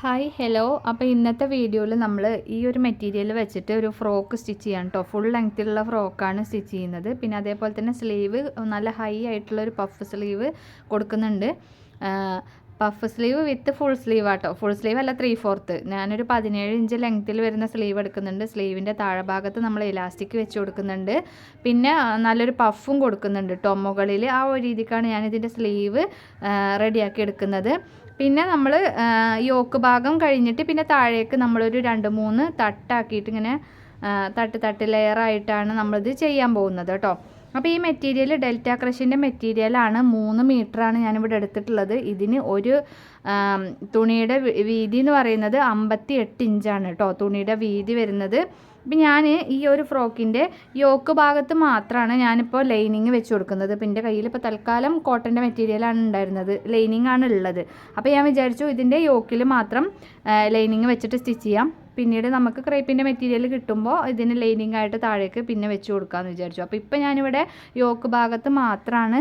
Hi hello അപ്പോൾ ഇന്നത്തെ വീഡിയോയിൽ നമ്മൾ ഈ ഒരു മെറ്റീരിയൽ വെച്ചിട്ട് ഒരു ഫ്രോക്ക് സ്റ്റിച്ച് ചെയ്യാം കേട്ടോ ഫുൾ ലെങ്ത്തിലുള്ള ഫ്രോക്കാണ് സ്റ്റിച്ച് ചെയ്യുന്നത്. പിന്നെ അതേപോലെ തന്നെ സ്ലീവ് നല്ല ഹൈ ആയിട്ടുള്ള ഒരു പഫ് സ്ലീവ് കൊടുക്കുന്നുണ്ട്. Puff sleeve with full sleeve ആട്ടോ ഫുൾ സ്ലീവ് അല്ല ത്രീ ഫോർത്ത് ഞാനൊരു പതിനേഴ് ഇഞ്ച് ലെങ്ത്തിൽ വരുന്ന സ്ലീവ് എടുക്കുന്നുണ്ട്. സ്ലീവിന്റെ താഴെഭാഗത്ത് നമ്മൾ ഇലാസ്റ്റിക് വെച്ച് കൊടുക്കുന്നുണ്ട്. പിന്നെ നല്ലൊരു പഫും കൊടുക്കുന്നുണ്ട് ടൊമുകളിൽ മുകളിൽ ആ ഒരു രീതിക്കാണ് ഞാനിതിന്റെ സ്ലീവ് റെഡിയാക്കി എടുക്കുന്നത്. പിന്നെ നമ്മൾ യോക്ക് ഭാഗം കഴിഞ്ഞിട്ട് പിന്നെ താഴേക്ക് നമ്മളൊരു രണ്ട് മൂന്ന് തട്ടാക്കിയിട്ട് ഇങ്ങനെ തട്ട് തട്ട് ലെയറായിട്ടാണ് നമ്മളിത് ചെയ്യാൻ പോകുന്നത് കേട്ടോ. അപ്പോൾ ഈ മെറ്റീരിയൽ ഡെൽറ്റ ക്രഷിന്റെ മെറ്റീരിയലാണ് മൂന്ന് മീറ്ററാണ് ഞാനിവിടെ എടുത്തിട്ടുള്ളത്. ഇതിന് ഒരു തുണിയുടെ വീതി എന്ന് പറയുന്നത് അമ്പത്തി എട്ട് ഇഞ്ചാണ് കേട്ടോ തുണിയുടെ വീതി വരുന്നത്. ഇപ്പം ഞാൻ ഈ ഒരു ഫ്രോക്കിന്റെ യോക്ക് ഭാഗത്ത് മാത്രമാണ് ഞാനിപ്പോൾ ലൈനിങ് വെച്ച് കൊടുക്കുന്നത്. ഇപ്പം എന്റെ കയ്യിൽ ഇപ്പോൾ തൽക്കാലം കോട്ടന്റെ മെറ്റീരിയലാണ് ഉണ്ടായിരുന്നത്. ലൈനിങ് ആണ് ഉള്ളത്. അപ്പോൾ ഞാൻ വിചാരിച്ചു ഇതിന്റെ യോക്കിൽ മാത്രം ലൈനിങ് വെച്ചിട്ട് സ്റ്റിച്ച് ചെയ്യാം. പിന്നീട് നമുക്ക് ക്രേപ്പിന്റെ മെറ്റീരിയൽ കിട്ടുമ്പോൾ ഇതിന് ലൈനിങ് ആയിട്ട് താഴേക്ക് പിന്നെ വെച്ച് കൊടുക്കാമെന്ന് വിചാരിച്ചു. അപ്പോൾ ഇപ്പോൾ ഞാനിവിടെ യോക്ക് ഭാഗത്ത് മാത്രമാണ്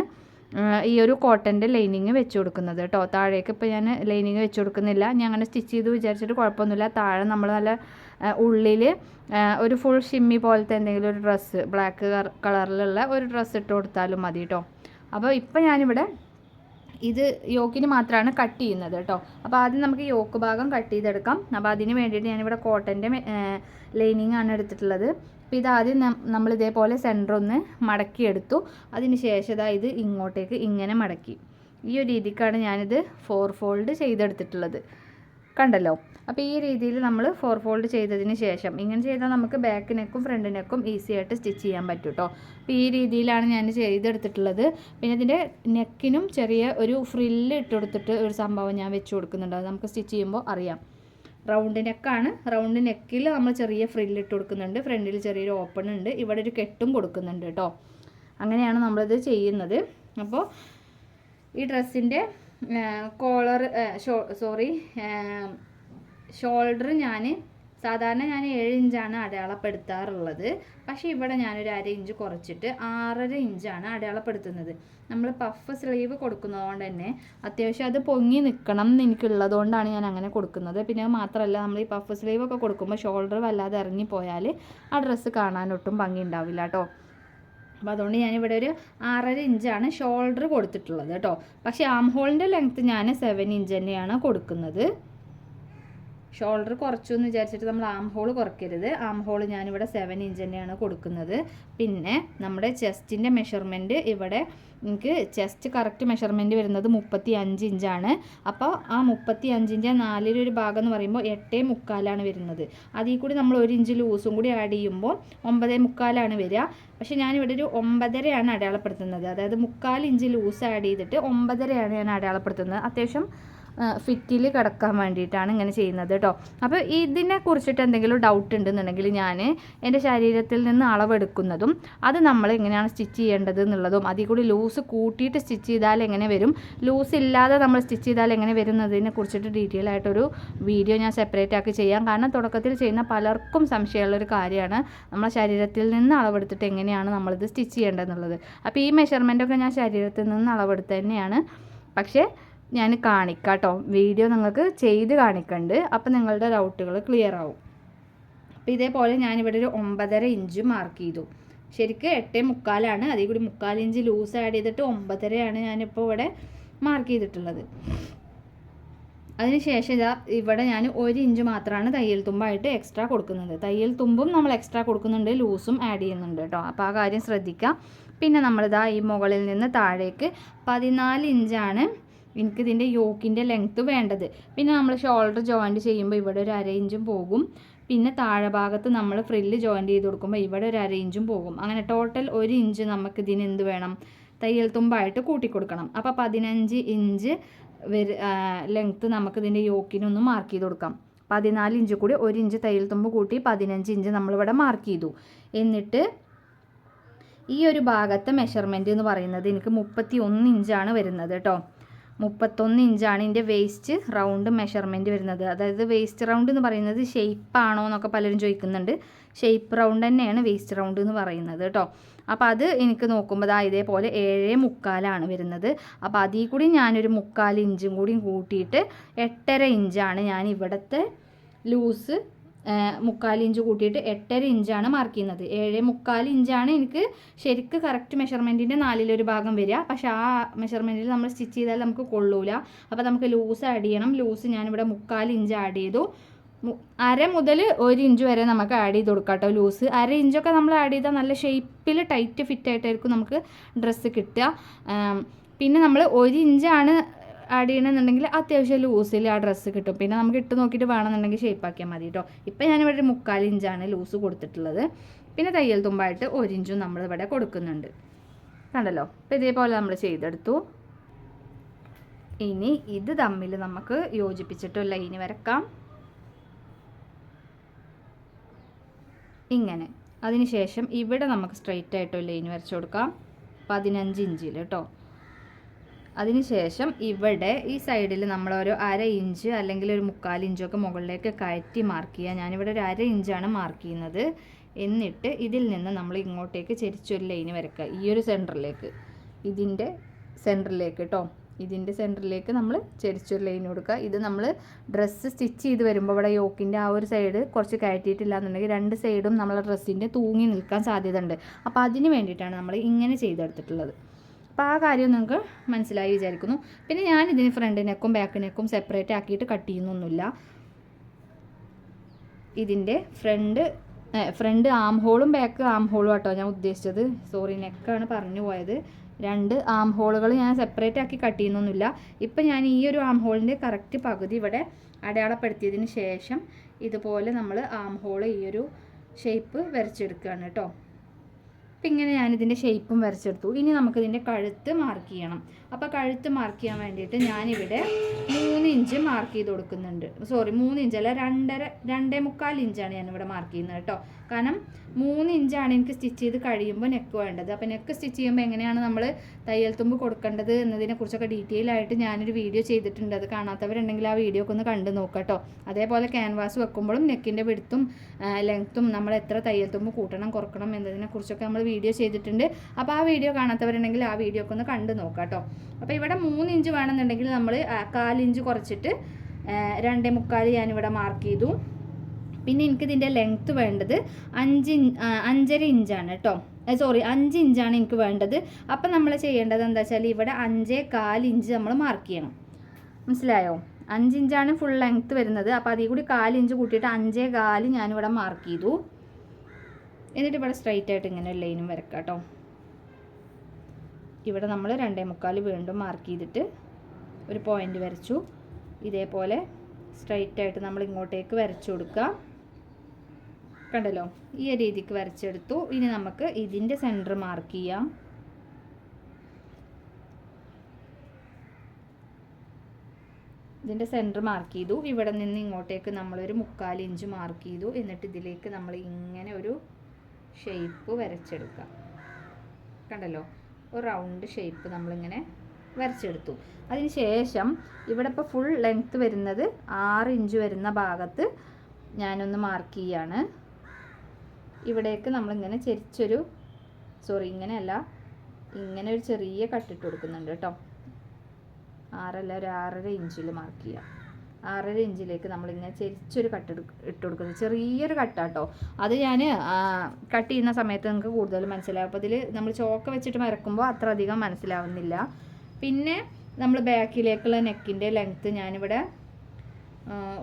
ഈ ഒരു കോട്ടന്റെ ലൈനിങ് വെച്ച് കൊടുക്കുന്നത് കേട്ടോ താഴേക്ക് ഇപ്പോൾ ഞാൻ ലൈനിങ് വെച്ച് കൊടുക്കുന്നില്ല. ഞാൻ അങ്ങനെ സ്റ്റിച്ച് ചെയ്ത് വിചാരിച്ചിട്ട് കുഴപ്പമൊന്നുമില്ല. താഴെ നമ്മൾ നല്ല ഉള്ളിൽ ഒരു ഫുൾ ഷിമ്മി പോലത്തെ എന്തെങ്കിലും ഒരു ഡ്രസ്സ് ബ്ലാക്ക് കളറിലുള്ള ഒരു ഡ്രസ്സ് ഇട്ട് കൊടുത്താലും മതി കേട്ടോ അപ്പോൾ ഇപ്പം ഞാനിവിടെ ഇത് യോക്കിന് മാത്രമാണ് കട്ട് ചെയ്യുന്നത് കേട്ടോ അപ്പോൾ ആദ്യം നമുക്ക് യോക്ക് ഭാഗം കട്ട് ചെയ്തെടുക്കാം. അപ്പോൾ അതിന് വേണ്ടിയിട്ട് ഞാനിവിടെ കോട്ടന്റെ ലൈനിങ് ആണ് എടുത്തിട്ടുള്ളത്. അപ്പോൾ ഇതാദ്യം നമ്മൾ ഇതേപോലെ സെന്റർ ഒന്ന് മടക്കിയെടുത്തു. അതിന് ശേഷം ഇതാ ഇത് ഇങ്ങോട്ടേക്ക് ഇങ്ങനെ മടക്കി. ഈ ഒരു രീതിക്കാണ് ഞാനിത് ഫോർ ഫോൾഡ് ചെയ്തെടുത്തിട്ടുള്ളത്. കണ്ടല്ലോ. അപ്പോൾ ഈ രീതിയിൽ നമ്മൾ ഫോർ ഫോൾഡ് ചെയ്തതിന് ശേഷം ഇങ്ങനെ ചെയ്താൽ നമുക്ക് ബാക്ക് നെക്കും ഫ്രണ്ട് നെക്കും ഈസി ആയിട്ട് സ്റ്റിച്ച് ചെയ്യാൻ പറ്റും കേട്ടോ അപ്പോൾ ഈ രീതിയിലാണ് ഞാൻ ചെയ്തെടുത്തിട്ടുള്ളത്. പിന്നെ ഇതിന്റെ നെക്കിനും ചെറിയ ഒരു ഫ്രില്ല് ഇട്ട് കൊടുത്തിട്ട് ഒരു സംഭവം ഞാൻ വെച്ച് കൊടുക്കുന്നുണ്ട്. അത് നമുക്ക് സ്റ്റിച്ച് ചെയ്യുമ്പോൾ അറിയാം. റൗണ്ട് നെക്കാണ് റൗണ്ട് നെക്കിൽ നമ്മൾ ചെറിയ ഫ്രില്ല് ഇട്ട് കൊടുക്കുന്നുണ്ട്. ഫ്രണ്ടിൽ ചെറിയൊരു ഓപ്പൺ ഉണ്ട്. ഇവിടെ ഒരു കെട്ടും കൊടുക്കുന്നുണ്ട് കേട്ടോ അങ്ങനെയാണ് നമ്മളിത് ചെയ്യുന്നത്. അപ്പോൾ ഈ ഡ്രസ്സിന്റെ കോളർ സോറി ഷോൾഡർ ഞാൻ സാധാരണ ഞാൻ ഏഴ് ഇഞ്ചാണ് അടയാളപ്പെടുത്താറുള്ളത്. പക്ഷേ ഇവിടെ ഞാനൊരു അര ഇഞ്ച് കുറച്ചിട്ട് ആറര ഇഞ്ചാണ് അടയാളപ്പെടുത്തുന്നത്. നമ്മൾ പഫ് സ്ലീവ് കൊടുക്കുന്നത് കൊണ്ട് തന്നെ അത്യാവശ്യം അത് പൊങ്ങി നിൽക്കണം എന്ന് എനിക്കുള്ളതുകൊണ്ടാണ് ഞാൻ അങ്ങനെ കൊടുക്കുന്നത്. പിന്നെ മാത്രമല്ല നമ്മൾ ഈ പഫ് സ്ലീവ് ഒക്കെ കൊടുക്കുമ്പോൾ ഷോൾഡർ വല്ലാതെ ഇറങ്ങിപ്പോയാൽ ആ ഡ്രസ്സ് കാണാനൊട്ടും ഭംഗി ഉണ്ടാവില്ല കേട്ടോ. അപ്പോൾ അതുകൊണ്ട് ഞാനിവിടെ ഒരു ആറര ഇഞ്ചാണ് ഷോൾഡർ കൊടുത്തിട്ടുള്ളത് കേട്ടോ. പക്ഷേ ആം ഹോളിന്റെ ലെങ്ത്ത് ഞാൻ സെവൻ ഇഞ്ച് തന്നെയാണ് കൊടുക്കുന്നത്. ഷോൾഡർ കുറച്ചു എന്ന് വിചാരിച്ചിട്ട് നമ്മൾ ആം ഹോൾ കുറയ്ക്കരുത്. ആം ഹോൾ ഞാനിവിടെ സെവൻ ഇഞ്ച് തന്നെയാണ് കൊടുക്കുന്നത്. പിന്നെ നമ്മുടെ ചെസ്റ്റിന്റെ മെഷർമെന്റ് ഇവിടെ എനിക്ക് ചെസ്റ്റ് കറക്റ്റ് മെഷർമെന്റ് വരുന്നത് മുപ്പത്തി അഞ്ച് ഇഞ്ചാണ് അപ്പോൾ ആ മുപ്പത്തി അഞ്ചിന്റെ നാലിലൊരു ഭാഗം എന്ന് പറയുമ്പോൾ എട്ടേ മുക്കാലാണ് വരുന്നത്. അതിൽ കൂടി നമ്മൾ ഒരു ഇഞ്ച് ലൂസും കൂടി ആഡ് ചെയ്യുമ്പോൾ ഒമ്പതേ മുക്കാലാണ് വരിക. പക്ഷേ ഞാനിവിടെ ഒരു ഒമ്പതരയാണ് അടയാളപ്പെടുത്തുന്നത്. അതായത് മുക്കാൽ ഇഞ്ച് ലൂസ് ആഡ് ചെയ്തിട്ട് ഒമ്പതരയാണ് ഞാൻ അടയാളപ്പെടുത്തുന്നത്. അത്യാവശ്യം ഫിറ്റിൽ കിടക്കാൻ വേണ്ടിയിട്ടാണ് ഇങ്ങനെ ചെയ്യുന്നത് കേട്ടോ. അപ്പോൾ ഇതിനെ കുറിച്ചിട്ട് എന്തെങ്കിലും ഡൗട്ട് ഉണ്ടെന്നുണ്ടെങ്കിൽ ഞാൻ എന്റെ ശരീരത്തിൽ നിന്ന് അളവെടുക്കുന്നതും അത് നമ്മൾ എങ്ങനെയാണ് സ്റ്റിച്ച് ചെയ്യേണ്ടത് എന്നുള്ളതും അതിൽ കൂടി ലൂസ് കൂട്ടിയിട്ട് സ്റ്റിച്ച് ചെയ്താൽ എങ്ങനെ വരും? ലൂസ് ഇല്ലാതെ നമ്മൾ സ്റ്റിച്ച് ചെയ്താൽ എങ്ങനെ വരുന്നതിനെ കുറിച്ചിട്ട് ഡീറ്റെയിൽ ആയിട്ടൊരു വീഡിയോ ഞാൻ സെപ്പറേറ്റ് ആക്കി ചെയ്യാം. കാരണം തുടക്കത്തിൽ ചെയ്യുന്ന പലർക്കും സംശയമുള്ളൊരു കാര്യമാണ്. നമ്മളെ ശരീരത്തിൽ നിന്ന് അളവെടുത്തിട്ട് എങ്ങനെയാണ് നമ്മളിത് സ്റ്റിച്ച് ചെയ്യേണ്ടതെന്നുള്ളത് അപ്പോൾ ഈ മെഷർമെന്റൊക്കെ ഞാൻ ശരീരത്തിൽ നിന്ന് അളവെടുത്ത് തന്നെയാണ്. പക്ഷേ ഞാൻ കാണിക്കാം കേട്ടോ വീഡിയോ നിങ്ങൾക്ക് ചെയ്ത് കാണിക്കണ്ട്. അപ്പോൾ നിങ്ങളുടെ ഡൗട്ടുകൾ ക്ലിയർ ആവും. അപ്പോൾ ഇതേപോലെ ഞാനിവിടെ ഒരു ഒമ്പതര ഇഞ്ച് മാർക്ക് ചെയ്തു. ശരിക്കും എട്ടേ മുക്കാലാണ്. അതിൽ കൂടി മുക്കാൽ ഇഞ്ച് ലൂസ് ആഡ് ചെയ്തിട്ട് ഒമ്പതരയാണ് ഞാനിപ്പോൾ ഇവിടെ മാർക്ക് ചെയ്തിട്ടുള്ളത്. അതിനുശേഷം ഇതാ ഇവിടെ ഞാൻ ഒരു ഇഞ്ച് മാത്രമാണ് തയ്യൽ തുമ്പായിട്ട് എക്സ്ട്രാ കൊടുക്കുന്നത്. തയ്യൽ തുമ്പും നമ്മൾ എക്സ്ട്രാ കൊടുക്കുന്നുണ്ട് ലൂസും ആഡ് ചെയ്യുന്നുണ്ട് കേട്ടോ അപ്പോൾ ആ കാര്യം ശ്രദ്ധിക്കുക പിന്നെ നമ്മളിതാ ഈ മുകളിൽ നിന്ന് താഴേക്ക് പതിനാല് ഇഞ്ചാണ് എനിക്ക് ഇതിന്റെ യോക്കിന്റെ ലെങ്ത്ത് വേണ്ടത്. പിന്നെ നമ്മൾ ഷോൾഡർ ജോയിന്റ് ചെയ്യുമ്പോൾ ഇവിടെ ഒരു അര ഇഞ്ചും പോകും. പിന്നെ താഴെ ഭാഗത്ത് നമ്മൾ ഫ്രില്ല് ജോയിന്റ് ചെയ്ത് കൊടുക്കുമ്പോൾ ഇവിടെ ഒരു അര ഇഞ്ചും പോകും. അങ്ങനെ ടോട്ടൽ ഒരു ഇഞ്ച് നമുക്ക് ഇതിന് എന്ത് വേണം? തയ്യൽ തുമ്പായിട്ട് കൂട്ടിക്കൊടുക്കണം അപ്പോൾ പതിനഞ്ച് ഇഞ്ച് വരെ ലെങ്ത്ത് നമുക്ക് ഇതിന്റെ യോക്കിനൊന്ന് മാർക്ക് ചെയ്ത് കൊടുക്കാം. പതിനാല് ഇഞ്ച് കൂടി ഒരു ഇഞ്ച് തയ്യൽ തുമ്പ് കൂട്ടി പതിനഞ്ച് ഇഞ്ച് നമ്മളിവിടെ മാർക്ക് ചെയ്തു. എന്നിട്ട് ഈ ഒരു ഭാഗത്തെ മെഷർമെന്റ് എന്ന് പറയുന്നത് എനിക്ക് മുപ്പത്തി ഒന്ന് ഇഞ്ചാണ് വരുന്നത് കേട്ടോ മുപ്പത്തൊന്ന് ഇഞ്ചാണ് ഇതിന്റെ വേസ്റ്റ് റൗണ്ട് മെഷർമെന്റ് വരുന്നത്. അതായത് വേസ്റ്റ് റൗണ്ട് എന്ന് പറയുന്നത് ഷെയ്പ്പ് ആണോ എന്നൊക്കെ പലരും ചോദിക്കുന്നുണ്ട്. ഷെയ്പ്പ് റൗണ്ട് തന്നെയാണ് വേസ്റ്റ് റൗണ്ട് എന്ന് പറയുന്നത് കേട്ടോ. അപ്പോൾ അത് എനിക്ക് നോക്കുമ്പോൾ ദാ ഇതേപോലെ ഏഴേ മുക്കാലാണ് വരുന്നത്. അപ്പോൾ അതിൽ കൂടി ഞാനൊരു മുക്കാൽ ഇഞ്ചും കൂടി കൂട്ടിയിട്ട് എട്ടര ഇഞ്ചാണ് ഞാൻ ഇവിടുത്തെ ലൂസ് മുക്കാൽ ഇഞ്ച് കൂട്ടിയിട്ട് എട്ടര ഇഞ്ചാണ് മാർക്ക് ചെയ്യുന്നത്. ഏഴ് മുക്കാൽ ഇഞ്ചാണ് എനിക്ക് ശരിക്ക് കറക്റ്റ് മെഷർമെന്റിന്റെ നാലിലൊരു ഭാഗം വരിക. പക്ഷേ ആ മെഷർമെന്റിൽ നമ്മൾ സ്റ്റിച്ച് ചെയ്താൽ നമുക്ക് കൊള്ളൂല. അപ്പോൾ നമുക്ക് ലൂസ് ആഡ് ചെയ്യണം. ലൂസ് ഞാനിവിടെ മുക്കാൽ ഇഞ്ച് ആഡ് ചെയ്തു. അര മുതൽ ഒരു ഇഞ്ച് വരെ നമുക്ക് ആഡ് ചെയ്ത് കൊടുക്കാം കേട്ടോ ലൂസ് അര ഇഞ്ചൊക്കെ നമ്മൾ ആഡ് ചെയ്താൽ നല്ല ഷേപ്പിൽ ടൈറ്റ് ഫിറ്റ് ആയിട്ടായിരിക്കും നമുക്ക് ഡ്രസ്സ് കിട്ടുക. പിന്നെ നമ്മൾ ഒരു ഇഞ്ചാണ് ആഡ് ചെയ്യണമെന്നുണ്ടെങ്കിൽ അത്യാവശ്യം ലൂസിൽ ആ ഡ്രസ്സ് കിട്ടും. പിന്നെ നമുക്ക് ഇട്ട് നോക്കിയിട്ട് വേണമെന്നുണ്ടെങ്കിൽ ഷേപ്പ് ആക്കിയാൽ മതി കേട്ടോ ഇപ്പം ഞാനിവിടെ ഒരു മുക്കാൽ ഇഞ്ചാണ് ലൂസ് കൊടുത്തിട്ടുള്ളത്. പിന്നെ തയ്യൽ തുമ്പായിട്ട് ഒരു ഇഞ്ചും നമ്മളിവിടെ കൊടുക്കുന്നുണ്ട്. കണ്ടല്ലോ? അപ്പം ഇതേപോലെ നമ്മൾ ചെയ്തെടുത്തു. ഇനി ഇത് തമ്മിൽ നമുക്ക് യോജിപ്പിച്ചിട്ട് ലൈന് വരക്കാം. ഇങ്ങനെ. അതിനുശേഷം ഇവിടെ നമുക്ക് സ്ട്രെയിറ്റ് ആയിട്ട് ലൈൻ വരച്ചു കൊടുക്കാം. പതിനഞ്ച് ഇഞ്ചിൽ കേട്ടോ അതിനുശേഷം ഇവിടെ ഈ സൈഡിൽ നമ്മൾ ഒരു അര ഇഞ്ച് അല്ലെങ്കിൽ ഒരു മുക്കാൽ ഇഞ്ചൊക്കെ മുകളിലേക്ക് കയറ്റി മാർക്ക് ചെയ്യുക. ഞാനിവിടെ ഒരു അര ഇഞ്ചാണ് മാർക്ക് ചെയ്യുന്നത്. എന്നിട്ട് ഇതിൽ നിന്ന് നമ്മൾ ഇങ്ങോട്ടേക്ക് ചെരിച്ചൊരു ലൈൻ വരക്കുക ഈ ഒരു സെന്ററിലേക്ക് ഇതിന്റെ സെന്ററിലേക്ക് കേട്ടോ ഇതിന്റെ സെന്ററിലേക്ക് നമ്മൾ ചെരിച്ചൊരു ലൈൻ കൊടുക്കുക. ഇത് നമ്മൾ ഡ്രസ്സ് സ്റ്റിച്ച് ചെയ്ത് വരുമ്പോൾ ഇവിടെ യോക്കിന്റെ ആ ഒരു സൈഡ് കുറച്ച് കയറ്റിയിട്ടില്ല എന്നുണ്ടെങ്കിൽ രണ്ട് സൈഡും നമ്മളെ ഡ്രസ്സിന്റെ തൂങ്ങി നിൽക്കാൻ സാധ്യത ഉണ്ട് അപ്പോൾ അതിന് വേണ്ടിയിട്ടാണ് നമ്മൾ ഇങ്ങനെ ചെയ്തെടുത്തിട്ടുള്ളത്. അപ്പോൾ ആ കാര്യം നിങ്ങൾക്ക് മനസ്സിലായി വിചാരിക്കുന്നു. പിന്നെ ഞാൻ ഇതിന് ഫ്രണ്ട് നെക്കും ബാക്ക് നെക്കും സെപ്പറേറ്റ് ആക്കിയിട്ട് കട്ട് ചെയ്യുന്നൊന്നുമില്ല ഇതിന്റെ ഫ്രണ്ട് ഫ്രണ്ട് ആം ഹോളും ബാക്ക് ആം ഹോളും കേട്ടോ ഞാൻ ഉദ്ദേശിച്ചത്. സോറി നെക്കാണ് പറഞ്ഞു പോയത്. രണ്ട് ആം ഹോളുകൾ ഞാൻ സെപ്പറേറ്റ് ആക്കി കട്ട് ചെയ്യുന്നൊന്നുമില്ല. ഇപ്പം ഞാൻ ഈ ഒരു ആം ഹോളിന്റെ കറക്റ്റ് പകുതി ഇവിടെ അടയാളപ്പെടുത്തിയതിന് ശേഷം ഇതുപോലെ നമ്മൾ ആം ഹോൾ ഈ ഒരു ഷേപ്പ് വരച്ചെടുക്കുകയാണ് കേട്ടോ. അപ്പം ഇങ്ങനെ ഞാനിതിന്റെ ഷേപ്പും വരച്ചെടുത്തു. ഇനി നമുക്കിതിന്റെ കഴുത്ത് മാർക്ക് ചെയ്യണം. അപ്പോൾ കഴുത്ത് മാർക്ക് ചെയ്യാൻ വേണ്ടിയിട്ട് ഞാനിവിടെ മൂന്ന് ഇഞ്ച് മാർക്ക് ചെയ്ത് കൊടുക്കുന്നുണ്ട്. സോറി മൂന്ന് ഇഞ്ച് അല്ല രണ്ടര രണ്ടേ മുക്കാൽ ഇഞ്ചാണ് ഞാനിവിടെ മാർക്ക് ചെയ്യുന്നത് കേട്ടോ. കാരണം മൂന്ന് ഇഞ്ചാണ് എനിക്ക് സ്റ്റിച്ച് ചെയ്ത് കഴിയുമ്പോൾ നെക്ക് വേണ്ടത്. അപ്പോൾ നെക്ക് സ്റ്റിച്ച് ചെയ്യുമ്പോൾ എങ്ങനെയാണ് നമ്മൾ തയ്യൽ തുമ്പ് കൊടുക്കേണ്ടത് എന്നതിനെക്കുറിച്ചൊക്കെ ഡീറ്റെയിൽ ആയിട്ട് ഞാനൊരു വീഡിയോ ചെയ്തിട്ടുണ്ട്. അത് കാണാത്തവരുണ്ടെങ്കിൽ ആ വീഡിയോ ഒക്കെ ഒന്ന് കണ്ടു നോക്കാം കേട്ടോ അതേപോലെ ക്യാൻവാസ് വെക്കുമ്പോഴും നെക്കിന്റെ വിടുത്തും ലെങ്ത്തും നമ്മൾ എത്ര തയ്യൽ തുമ്പ് കൂട്ടണം കുറക്കണം എന്നതിനെക്കുറിച്ചൊക്കെ നമ്മൾ വീഡിയോ ചെയ്തിട്ടുണ്ട്. അപ്പോൾ ആ വീഡിയോ കാണാത്തവരുണ്ടെങ്കിൽ ആ വീഡിയോ ഒക്കെ ഒന്ന് കണ്ടു നോക്കാട്ടോ കേട്ടോ അപ്പോൾ ഇവിടെ മൂന്ന് ഇഞ്ച് വേണമെന്നുണ്ടെങ്കിൽ നമ്മൾ കാലിഞ്ച് കുറച്ചിട്ട് രണ്ടേ മുക്കാൽ ഞാനിവിടെ മാർക്ക് ചെയ്തു. പിന്നെ എനിക്ക് എനിക്കിതിന്റെ ലെങ്ത്ത് വേണ്ടത് അഞ്ച് അഞ്ചര ഇഞ്ചാണ് കേട്ടോ സോറി അഞ്ച് ഇഞ്ചാണ് എനിക്ക് വേണ്ടത്. അപ്പം നമ്മൾ ചെയ്യേണ്ടത് എന്താ വെച്ചാൽ ഇവിടെ അഞ്ചേ കാൽ ഇഞ്ച് നമ്മൾ മാർക്ക് ചെയ്യണം. മനസ്സിലായോ? അഞ്ച് ഇഞ്ചാണ് ഫുൾ ലെങ്ത്ത് വരുന്നത്. അപ്പോൾ അതിൽ കൂടി ഇഞ്ച് കൂട്ടിയിട്ട് അഞ്ചേ കാൽ ഞാനിവിടെ മാർക്ക് ചെയ്തു. എന്നിട്ട് ഇവിടെ സ്ട്രൈറ്റ് ആയിട്ട് ഇങ്ങനെ ഒരു ലൈനും വരക്കാം കേട്ടോ ഇവിടെ നമ്മൾ രണ്ടേ മുക്കാൽ വീണ്ടും മാർക്ക് ചെയ്തിട്ട് ഒരു പോയിന്റ് വരച്ചു. ഇതേപോലെ സ്ട്രൈറ്റ് ആയിട്ട് നമ്മൾ ഇങ്ങോട്ടേക്ക് വരച്ചു കൊടുക്കുക കണ്ടല്ലോ? ഈ ഒരു രീതിക്ക് വരച്ചെടുത്തു. ഇനി നമുക്ക് ഇതിന്റെ സെന്റർ മാർക്ക് ചെയ്യാം. ഇതിന്റെ സെന്റർ മാർക്ക് ചെയ്തു. ഇവിടെ നിന്ന് ഇങ്ങോട്ടേക്ക് നമ്മളൊരു മുക്കാൽ ഇഞ്ച് മാർക്ക് ചെയ്തു. എന്നിട്ട് ഇതിലേക്ക് നമ്മൾ ഇങ്ങനെ ഒരു ഷേപ്പ് വരച്ചെടുക്കാം കണ്ടല്ലോ? ഒരു റൗണ്ട് ഷേപ്പ് നമ്മളിങ്ങനെ വരച്ചെടുത്തു. അതിന് ശേഷം ഇവിടെ ഇപ്പോൾ ഫുൾ ലെങ്ത്ത് വരുന്നത് ആറ് ഇഞ്ച് വരുന്ന ഭാഗത്ത് ഞാനൊന്ന് മാർക്ക് ചെയ്യാണ്. ഇവിടേക്ക് നമ്മളിങ്ങനെ ചെരിച്ചൊരു സോറി ഇങ്ങനെയല്ല ഇങ്ങനെ ഒരു ചെറിയ കട്ടിട്ട് കൊടുക്കുന്നുണ്ട് കേട്ടോ. ആറല്ല ഒരു ആറര ഇഞ്ചിൽ മാർക്ക് ചെയ്യാം. ആറര ഇഞ്ചിലേക്ക് നമ്മളിങ്ങനെ ചെരിച്ചൊരു കട്ട് ഇട്ട് കൊടുക്കുന്നത് ചെറിയൊരു കട്ടാട്ടോ അത് ഞാൻ കട്ട് ചെയ്യുന്ന സമയത്ത് നിങ്ങൾക്ക് കൂടുതൽ മനസ്സിലാവും. അപ്പോൾ ഇതിൽ നമ്മൾ ചോക്ക വെച്ചിട്ട് മരക്കുമ്പോൾ അത്ര അധികം മനസ്സിലാവുന്നില്ല. പിന്നെ നമ്മൾ ബാക്കിലേക്കുള്ള നെക്കിന്റെ ലെങ്ത്ത് ഞാനിവിടെ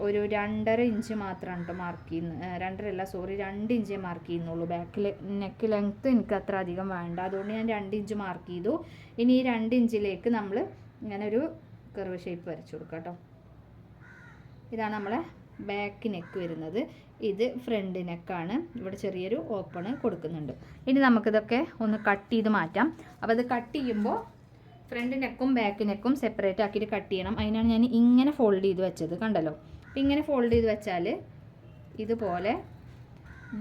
ഒരു രണ്ടര ഇഞ്ച് മാത്രമാണ് കേട്ടോ മാർക്ക് ചെയ്യുന്നത്. രണ്ടര അല്ല സോറി രണ്ട് ഇഞ്ചേ മാർക്ക് ചെയ്യുന്നുള്ളൂ. ബാക്കിൽ നെക്ക് ലെങ്ത്ത് എനിക്ക് അത്ര അധികം വേണ്ട. അതുകൊണ്ട് ഞാൻ രണ്ട് ഇഞ്ച് മാർക്ക് ചെയ്തു. ഇനി ഈ രണ്ട് ഇഞ്ചിലേക്ക് നമ്മൾ ഇങ്ങനെ ഒരു കർവ് ഷേപ്പ് വരച്ചു കൊടുക്കാം കേട്ടോ. ഇതാണ് നമ്മളെ ബാക്ക് നെക്ക് വരുന്നത്. ഇത് ഫ്രണ്ട് നെക്കാണ് ഇവിടെ ചെറിയൊരു ഓപ്പൺ കൊടുക്കുന്നുണ്ട്. ഇനി നമുക്കിതൊക്കെ ഒന്ന് കട്ട് ചെയ്ത് മാറ്റാം. അപ്പോൾ ഇത് കട്ട് ചെയ്യുമ്പോൾ ഫ്രണ്ട് നെക്കും ബാക്ക് നെക്കും സെപ്പറേറ്റ് ആക്കിയിട്ട് കട്ട് ചെയ്യണം. അതിനാണ് ഞാൻ ഇങ്ങനെ ഫോൾഡ് ചെയ്ത് വെച്ചത് കണ്ടല്ലോ? അപ്പം ഇങ്ങനെ ഫോൾഡ് ചെയ്ത് വെച്ചാൽ ഇതുപോലെ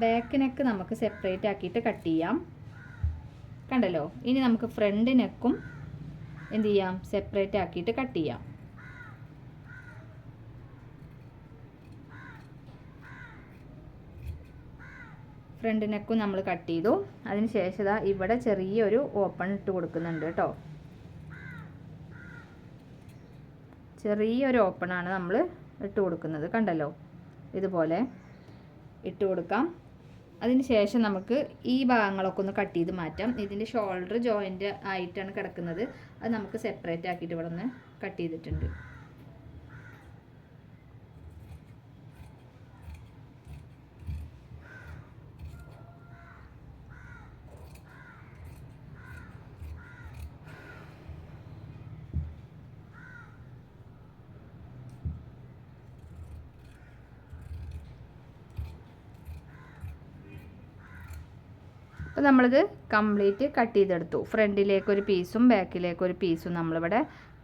ബാക്ക് നെക്ക് നമുക്ക് സെപ്പറേറ്റ് ആക്കിയിട്ട് കട്ട് ചെയ്യാം. കണ്ടല്ലോ? ഇനി നമുക്ക് ഫ്രണ്ട് നെക്കും എന്ത് ചെയ്യാം? സെപ്പറേറ്റ് ആക്കിയിട്ട് കട്ട് ചെയ്യാം. ഫ്രണ്ട് നെക്കും നമ്മൾ കട്ട് ചെയ്തു. അതിന് ശേഷം ഇവിടെ ചെറിയൊരു ഓപ്പൺ ഇട്ട് കൊടുക്കുന്നുണ്ട് കേട്ടോ. ചെറിയൊരു ഓപ്പണാണ് നമ്മൾ ഇട്ട് കൊടുക്കുന്നത്. കണ്ടല്ലോ? ഇതുപോലെ ഇട്ട് കൊടുക്കാം. അതിന് ശേഷം നമുക്ക് ഈ ഭാഗങ്ങളൊക്കെ ഒന്ന് കട്ട് ചെയ്ത് മാറ്റാം. ഇതിന്റെ ഷോൾഡർ ജോയിന്റ് ആയിട്ടാണ് കിടക്കുന്നത്. അത് നമുക്ക് സെപ്പറേറ്റ് ആക്കിയിട്ട് ഇവിടെ നിന്ന് കട്ട് ചെയ്തിട്ടുണ്ട്. അപ്പോൾ നമ്മളിത് കംപ്ലീറ്റ് കട്ട് ചെയ്തെടുത്തു. ഫ്രണ്ടിലേക്കൊരു പീസും ബാക്കിലേക്കൊരു പീസും നമ്മളിവിടെ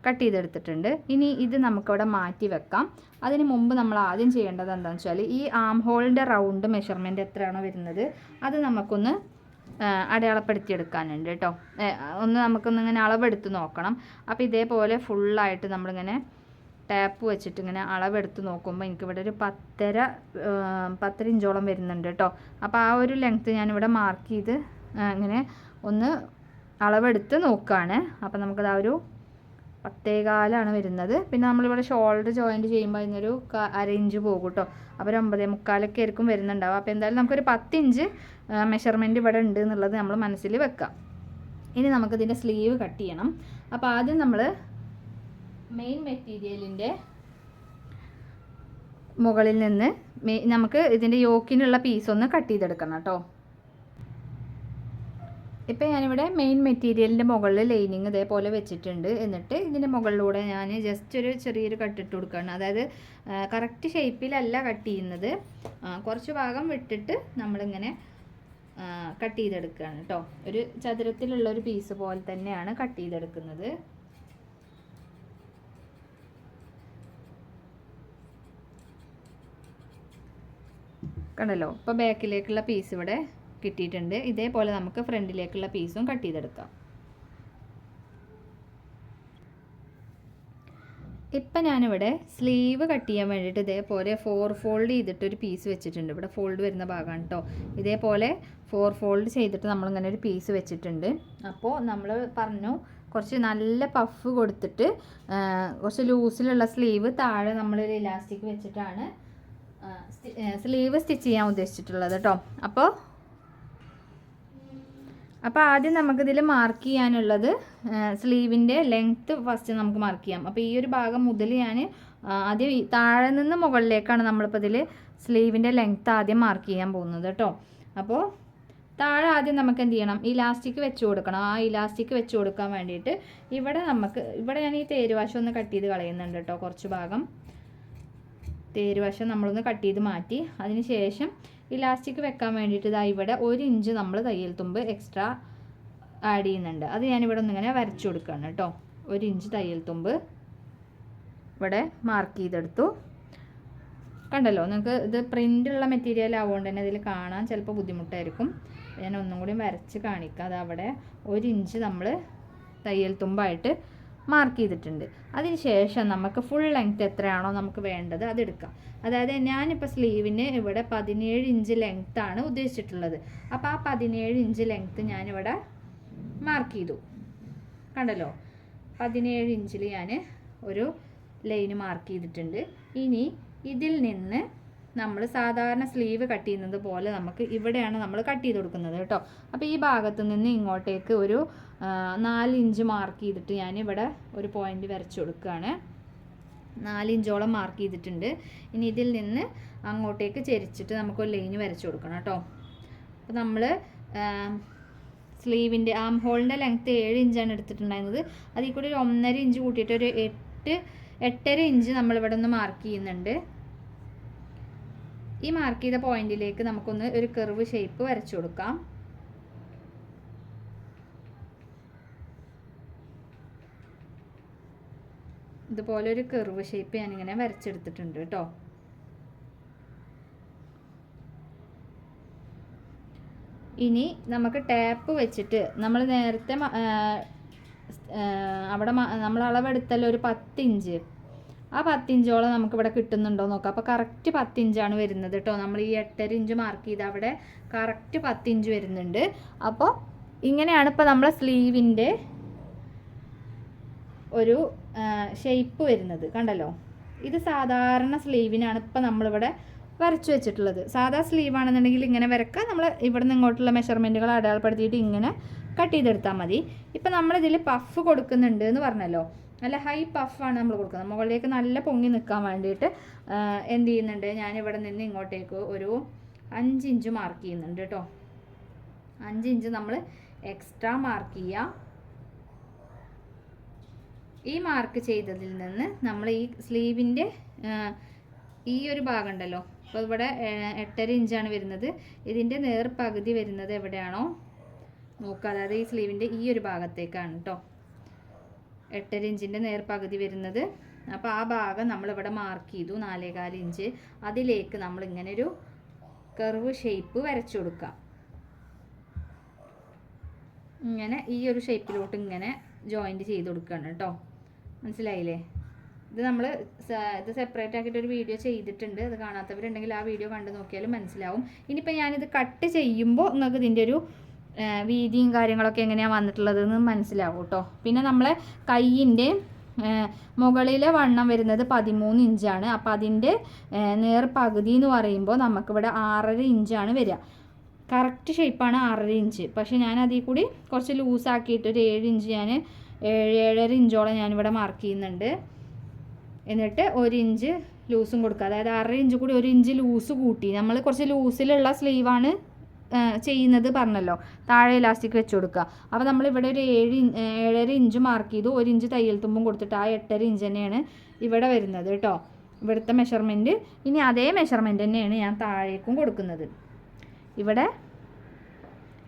കട്ട് ചെയ്തെടുത്തിട്ടുണ്ട്. ഇനി ഇത് നമുക്കവിടെ മാറ്റി വെക്കാം. അതിന് മുമ്പ് നമ്മൾ ആദ്യം ചെയ്യേണ്ടത് എന്താണെന്ന് വെച്ചാൽ ഈ ആം ഹോളിന്റെ റൗണ്ട് മെഷർമെന്റ് എത്രയാണോ വരുന്നത് അത് നമുക്കൊന്ന് അടയാളപ്പെടുത്തിയെടുക്കാനുണ്ട് കേട്ടോ. ഒന്ന് നമുക്കൊന്ന് ഇങ്ങനെ അളവെടുത്ത് നോക്കണം. അപ്പോൾ ഇതേപോലെ ഫുള്ളായിട്ട് നമ്മളിങ്ങനെ ടാപ്പ് വെച്ചിട്ട് ഇങ്ങനെ അളവെടുത്ത് നോക്കുമ്പോൾ എനിക്കിവിടെ ഒരു പത്തര പത്തര ഇഞ്ചോളം വരുന്നുണ്ട് കേട്ടോ. അപ്പോൾ ആ ഒരു ലെങ്ത്ത് ഞാനിവിടെ മാർക്ക് ചെയ്ത് ഇങ്ങനെ ഒന്ന് അളവെടുത്ത് നോക്കുകയാണ് അപ്പോൾ നമുക്കത് ആ ഒരു പത്തേകാലാണ് വരുന്നത്. പിന്നെ നമ്മളിവിടെ ഷോൾഡർ ജോയിന്റ് ചെയ്യുമ്പോൾ അതിനൊരു ഇഞ്ച് പോകും കേട്ടോ. അപ്പോൾ ഒരു ഒമ്പതേ മുക്കാലൊക്കെ ആയിരിക്കും വരുന്നുണ്ടാവും അപ്പോൾ എന്തായാലും നമുക്കൊരു പത്തിഞ്ച് മെഷർമെന്റ് ഇവിടെ ഉണ്ട് എന്നുള്ളത് നമ്മൾ മനസ്സിൽ വെക്കാം. ഇനി നമുക്കിതിന്റെ സ്ലീവ് കട്ട് ചെയ്യണം. അപ്പോൾ ആദ്യം നമ്മൾ മെയിൻ മെറ്റീരിയലിന്റെ മുകളിൽ നിന്ന് നമുക്ക് ഇതിന്റെ യോക്കിനുള്ള പീസ് ഒന്ന് കട്ട് ചെയ്തെടുക്കണം കേട്ടോ. ഇപ്പോൾ ഞാനിവിടെ മെയിൻ മെറ്റീരിയലിന്റെ മുകളിൽ ലൈനിങ് ഇതേപോലെ വെച്ചിട്ടുണ്ട്. എന്നിട്ട് ഇതിന്റെ മുകളിലൂടെ ഞാൻ ജസ്റ്റ് ഒരു ചെറിയൊരു കട്ടിട്ട് കൊടുക്കുകയാണ്. അതായത് കറക്റ്റ് ഷേപ്പിലല്ല കട്ട് ചെയ്യുന്നത്. കുറച്ച് ഭാഗം വിട്ടിട്ട് നമ്മളിങ്ങനെ കട്ട് ചെയ്തെടുക്കുകയാണ് കേട്ടോ. ഒരു ചതുരത്തിലുള്ള ഒരു പീസ് പോലെ തന്നെയാണ് കട്ട് ചെയ്തെടുക്കുന്നത്. കണ്ടല്ലോ? ഇപ്പോൾ ബാക്കിലേക്കുള്ള പീസ് ഇവിടെ കിട്ടിയിട്ടുണ്ട്. ഇതേപോലെ നമുക്ക് ഫ്രണ്ടിലേക്കുള്ള പീസും കട്ട് ചെയ്തെടുക്കാം. ഇപ്പം ഞാനിവിടെ സ്ലീവ് കട്ട് ചെയ്യാൻ വേണ്ടിയിട്ട് ഇതേപോലെ ഫോർ ഫോൾഡ് ചെയ്തിട്ട് ഒരു പീസ് വെച്ചിട്ടുണ്ട്. ഇവിടെ ഫോൾഡ് വരുന്ന ഭാഗമാണ് കേട്ടോ ഇതേപോലെ ഫോർ ഫോൾഡ് ചെയ്തിട്ട് നമ്മളിങ്ങനെ ഒരു പീസ് വെച്ചിട്ടുണ്ട്. അപ്പോൾ നമ്മൾ പറഞ്ഞു കുറച്ച് നല്ല പഫ് കൊടുത്തിട്ട് കുറച്ച് ലൂസിലുള്ള സ്ലീവ് താഴെ നമ്മളൊരു ഇലാസ്റ്റിക് വെച്ചിട്ടാണ് സ്ലീവ് സ്റ്റിച്ച് ചെയ്യാൻ ഉദ്ദേശിച്ചിട്ടുള്ളത് കേട്ടോ അപ്പോൾ അപ്പോൾ ആദ്യം നമുക്കിതിൽ മാർക്ക് ചെയ്യാനുള്ളത് സ്ലീവിന്റെ ലെങ്ത്ത് ഫസ്റ്റ് നമുക്ക് മാർക്ക് ചെയ്യാം. അപ്പോൾ ഈ ഒരു ഭാഗം മുതൽ ഞാൻ ആദ്യം താഴെ നിന്ന് മുകളിലേക്കാണ് നമ്മളിപ്പോൾ ഇതിൽ സ്ലീവിന്റെ ലെങ്ത്ത് ആദ്യം മാർക്ക് ചെയ്യാൻ പോകുന്നത് കേട്ടോ അപ്പോൾ താഴെ ആദ്യം നമുക്ക് എന്ത് ചെയ്യണം? ഇലാസ്റ്റിക് വെച്ച് കൊടുക്കണം. ആ ഇലാസ്റ്റിക് വെച്ച് കൊടുക്കാൻ വേണ്ടിയിട്ട് ഇവിടെ നമുക്ക് ഇവിടെ ഞാൻ ഈ തേരുവാശം ഒന്ന് കട്ട് ചെയ്ത് കളയുന്നുണ്ട് കേട്ടോ കുറച്ച് ഭാഗം. തേരുവശം നമ്മളൊന്ന് കട്ട് ചെയ്ത് മാറ്റി. അതിന് ശേഷം ഇലാസ്റ്റിക് വെക്കാൻ വേണ്ടിയിട്ട് ഇതാ ഇവിടെ ഒരു ഇഞ്ച് നമ്മൾ തയ്യൽ തുമ്പ് എക്സ്ട്രാ ആഡ് ചെയ്യുന്നുണ്ട്. അത് ഞാനിവിടെ ഒന്നിങ്ങനെ വരച്ചു കൊടുക്കുകയാണ് കേട്ടോ. ഒരു ഇഞ്ച് തയ്യൽ തുമ്പ് ഇവിടെ മാർക്ക് ചെയ്തെടുത്തു. കണ്ടല്ലോ നിങ്ങൾക്ക് ഇത് പ്രിന്റുള്ള മെറ്റീരിയൽ ആവുകൊണ്ട് തന്നെ ഇതിൽ കാണാൻ ചിലപ്പോൾ ബുദ്ധിമുട്ടായിരിക്കും. ഞാൻ ഒന്നും കൂടി വരച്ച് കാണിക്കാം. അതവിടെ ഒരു ഇഞ്ച് നമ്മൾ തയ്യൽ തുമ്പായിട്ട് മാർക്ക് ചെയ്തിട്ടുണ്ട്. അതിനുശേഷം നമുക്ക് ഫുൾ ലെങ്ത് എത്രയാണോ നമുക്ക് വേണ്ടത് അതെടുക്കാം. അതായത് ഞാനിപ്പോൾ സ്ലീവിന് ഇവിടെ പതിനേഴ് ഇഞ്ച് ലെങ്ത് ആണ് ഉദ്ദേശിച്ചിട്ടുള്ളത്. അപ്പോൾ ആ പതിനേഴ് ഇഞ്ച് ലെങ്ത്ത് ഞാനിവിടെ മാർക്ക് ചെയ്തു. കണ്ടല്ലോ? പതിനേഴ് ഇഞ്ചിൽ ഞാൻ ഒരു ലൈന് മാർക്ക് ചെയ്തിട്ടുണ്ട്. ഇനി ഇതിൽ നിന്ന് നമ്മൾ സാധാരണ സ്ലീവ് കട്ട് ചെയ്യുന്നത് പോലെ നമുക്ക് ഇവിടെയാണ് നമ്മൾ കട്ട് ചെയ്ത് കൊടുക്കുന്നത് കേട്ടോ. അപ്പോൾ ഈ ഭാഗത്ത് നിന്ന് ഇങ്ങോട്ടേക്ക് ഒരു നാല് ഇഞ്ച് മാർക്ക് ചെയ്തിട്ട് ഞാൻ ഇവിടെ ഒരു പോയിന്റ് വരച്ചു കൊടുക്കുകയാണ്. നാലിഞ്ചോളം മാർക്ക് ചെയ്തിട്ടുണ്ട്. ഇനി ഇതിൽ നിന്ന് അങ്ങോട്ടേക്ക് ചെരിച്ചിട്ട് നമുക്ക് ഒരു ലൈന് വരച്ചു കൊടുക്കണം കേട്ടോ. അപ്പോൾ നമ്മൾ സ്ലീവിന്റെ ആം ഹോളിന്റെ ലെങ്ത്ത് ഏഴ് ഇഞ്ചാണ് എടുത്തിട്ടുണ്ടായിരുന്നത്. അതിൽ കൂടി ഒരു ഒന്നര ഇഞ്ച് കൂട്ടിയിട്ട് ഒരു എട്ട് എട്ടര ഇഞ്ച് നമ്മളിവിടെ ഒന്ന് മാർക്ക് ചെയ്യുന്നുണ്ട്. ഈ മാർക്ക് ചെയ്ത പോയിന്റിലേക്ക് നമുക്കൊന്ന് ഒരു കെർവ് ഷേപ്പ് വരച്ചു കൊടുക്കാം. ഇതുപോലെ ഒരു കെർവ് ഷേപ്പ് ഞാനിങ്ങനെ വരച്ചെടുത്തിട്ടുണ്ട് കേട്ടോ. ഇനി നമുക്ക് ടാപ്പ് വെച്ചിട്ട് നമ്മൾ നേരത്തെ അവിടെ നമ്മൾ അളവെടുത്തല്ലോ ഒരു പത്ത് ഇഞ്ച് ആ പത്തിഞ്ചോളം നമുക്കിവിടെ കിട്ടുന്നുണ്ടോ നോക്കാം. അപ്പോൾ കറക്റ്റ് പത്തിഞ്ചാണ് വരുന്നത് കേട്ടോ. നമ്മൾ ഈ എട്ടര ഇഞ്ച് മാർക്ക് ചെയ്ത് അവിടെ കറക്റ്റ് പത്തിഞ്ച് വരുന്നുണ്ട്. അപ്പോൾ ഇങ്ങനെയാണ് ഇപ്പോൾ നമ്മളെ സ്ലീവിന്റെ ഒരു ഷേപ്പ് വരുന്നത്. കണ്ടല്ലോ? ഇത് സാധാരണ സ്ലീവിനാണ് ഇപ്പം നമ്മളിവിടെ വരച്ചു വെച്ചിട്ടുള്ളത്. സാധാ സ്ലീവ് ആണെന്നുണ്ടെങ്കിൽ ഇങ്ങനെ വരക്കുക നമ്മൾ ഇവിടെ നിന്ന് ഇങ്ങോട്ടുള്ള മെഷർമെന്റുകൾ അടയാളപ്പെടുത്തിയിട്ട് ഇങ്ങനെ കട്ട് ചെയ്തെടുത്താൽ മതി. ഇപ്പം നമ്മളിതിൽ പഫ് കൊടുക്കുന്നുണ്ട് എന്ന് പറഞ്ഞല്ലോ? നല്ല ഹൈ പഫാണ് നമ്മൾ കൊടുക്കുന്നത്. മുകളിലേക്ക് നല്ല പൊങ്ങി നിൽക്കാൻ വേണ്ടിയിട്ട് എന്ത് ചെയ്യുന്നുണ്ട്? ഞാൻ ഇവിടെ നിന്ന് ഇങ്ങോട്ടേക്ക് ഒരു അഞ്ച് ഇഞ്ച് മാർക്ക് ചെയ്യുന്നുണ്ട് കേട്ടോ അഞ്ച് ഇഞ്ച് നമ്മൾ എക്സ്ട്രാ മാർക്ക് ചെയ്യുക ഈ മാർക്ക് ചെയ്തതിൽ നിന്ന് നമ്മൾ ഈ സ്ലീവിന്റെ ഈ ഒരു ഭാഗം ഉണ്ടല്ലോ. അപ്പോൾ ഇവിടെ എട്ടര ഇഞ്ചാണ് വരുന്നത്. ഇതിന്റെ നേർ പകുതി വരുന്നത് എവിടെയാണോ? നോക്കുക അതായത് ഈ സ്ലീവിന്റെ ഈ ഒരു ഭാഗത്തേക്കാണ് കേട്ടോ എട്ടര ഇഞ്ചിന്റെ നേർ പകുതി വരുന്നത്. അപ്പോൾ ആ ഭാഗം നമ്മളിവിടെ മാർക്ക് ചെയ്തു നാലേകാൽ ഇഞ്ച്. അതിലേക്ക് നമ്മൾ ഇങ്ങനെ ഒരു കർവ് ഷേപ്പ് വരച്ചു കൊടുക്കാം. ഇങ്ങനെ ഈ ഒരു ഷേപ്പിലോട്ട് ഇങ്ങനെ ജോയിന്റ് ചെയ്ത് കൊടുക്കുകയാണ് കേട്ടോ. മനസ്സിലായില്ലേ? ഇത് നമ്മൾ ഇത് സെപ്പറേറ്റ് ആക്കിയിട്ട് ഒരു വീഡിയോ ചെയ്തിട്ടുണ്ട്. അത് കാണാത്തവരുണ്ടെങ്കിൽ ആ വീഡിയോ കണ്ടു നോക്കിയാലും മനസ്സിലാവും. ഇനിയിപ്പോൾ ഞാനിത് കട്ട് ചെയ്യുമ്പോൾ നിങ്ങൾക്ക് ഇതിന്റെ ഒരു വീതിയും കാര്യങ്ങളൊക്കെ എങ്ങനെയാണ് വന്നിട്ടുള്ളത് എന്ന് മനസ്സിലാവും കേട്ടോ പിന്നെ നമ്മളെ കയ്യിന്റെ മുകളിലെ വണ്ണം വരുന്നത് പതിമൂന്ന് ഇഞ്ചാണ്. അപ്പോൾ അതിന്റെ നേർ പകുതി എന്ന് പറയുമ്പോൾ നമുക്കിവിടെ ആറര ഇഞ്ചാണ് വരിക. കറക്റ്റ് ഷേപ്പാണ് ആറര ഇഞ്ച്. പക്ഷേ ഞാൻ അതിൽ കൂടി കുറച്ച് ലൂസാക്കിയിട്ട് ഒരു ഏഴ് ഇഞ്ച് ഞാൻ ഏഴ് ഏഴര ഇഞ്ചോളം ഞാനിവിടെ മാർക്ക് ചെയ്യുന്നുണ്ട്. എന്നിട്ട് ഒരു ഇഞ്ച് ലൂസും കൊടുക്കുക. അതായത് ആറര ഇഞ്ച് കൂടി ഒരു ഇഞ്ച് ലൂസ് കൂട്ടി. നമ്മൾ കുറച്ച് ലൂസിലുള്ള സ്ലീവാണ് ചെയ്യുന്നത് പറഞ്ഞല്ലോ. താഴെ ഇലാസ്റ്റിക് വെച്ച് കൊടുക്കുക. അപ്പോൾ നമ്മൾ ഇവിടെ ഒരു ഏഴ് ഏഴര ഇഞ്ച് മാർക്ക് ചെയ്തു. ഒരു ഇഞ്ച് തയ്യൽ തുമ്പും കൊടുത്തിട്ട് ആ എട്ടര ഇഞ്ച് തന്നെയാണ് ഇവിടെ വരുന്നത് കേട്ടോ. ഇവിടുത്തെ മെഷർമെന്റ് ഇനി അതേ മെഷർമെന്റ് തന്നെയാണ് ഞാൻ താഴേക്കും കൊടുക്കുന്നത്. ഇവിടെ